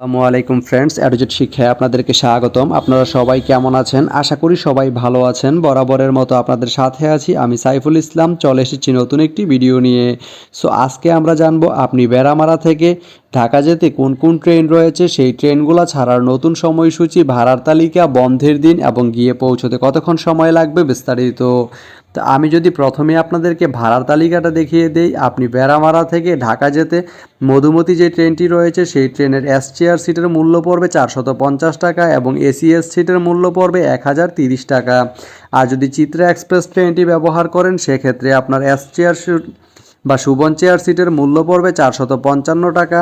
আসসালামু আলাইকুম ফ্রেন্ডস অ্যাডোজেট শিক্ষায় আপনাদেরকে স্বাগতম। আপনারা সবাই কেমন আছেন? আশা করি সবাই ভালো আছেন। বরাবরের মতো আপনাদের সাথে আছি আমি সাইফুল ইসলাম। চলে এসেছি নতুন একটি ভিডিও নিয়ে। সো আজকে আমরা জানব, আপনি বেড়ামারা থেকে ঢাকা যেতে কোন কোন ট্রেন রয়েছে? সেই ট্রেনগুলো ছাড়ার নতুন সময়সূচি, ভাড়ার তালিকা, বন্ধের দিন এবং গিয়ে পৌঁছতে কতক্ষণ সময় লাগবে বিস্তারিত তো আমি যদি প্রথমে আপনাদেরকে ভাড়ার তালিকাটা দেখিয়ে দেই, আপনি বেড়ামারা থেকে ঢাকা যেতে মধুমতি যে ট্রেনটি রয়েছে, সেই ট্রেনের এস চেয়ার সিটের মূল্য পড়বে চারশত পঞ্চাশ টাকা এবং এসিএস সিটের মূল্য পড়বে এক হাজার তিরিশ টাকা। আর যদি চিত্রা এক্সপ্রেস ট্রেনটি ব্যবহার করেন, সেক্ষেত্রে আপনার এস চেয়ার বা সুবন চেয়ার সিটের মূল্য পড়বে চারশত পঞ্চান্ন টাকা,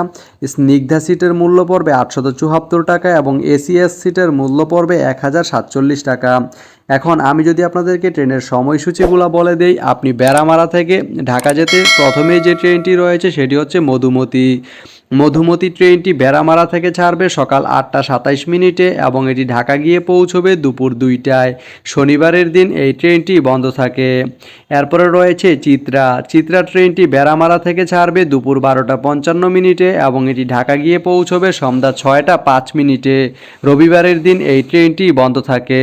স্নিগ্ধা সিটের মূল্য পড়বে আটশত চুহাত্তর টাকা এবং এসিএস সিটের মূল্য পড়বে এক হাজার সাতচল্লিশ টাকা। এখন আমি যদি আপনাদেরকে ট্রেনের সময়সূচিগুলো বলে দেই, আপনি বেড়ামারা থেকে ঢাকা যেতে প্রথমেই যে ট্রেনটি রয়েছে সেটি হচ্ছে মধুমতি। মধুমতি ট্রেনটি বেড়ামারা থেকে ছাড়বে সকাল আটটা সাতাইশ মিনিটে এবং এটি ঢাকা গিয়ে পৌঁছবে দুপুর দুইটায়। শনিবারের দিন এই ট্রেনটি বন্ধ থাকে। এরপরে রয়েছে চিত্রা। চিত্রা ট্রেনটি বেড়ামারা থেকে ছাড়বে দুপুর বারোটা পঞ্চান্ন মিনিটে এবং এটি ঢাকা গিয়ে পৌঁছবে সন্ধ্যা ছয়টা পাঁচ মিনিটে। রবিবারের দিন এই ট্রেনটি বন্ধ থাকে।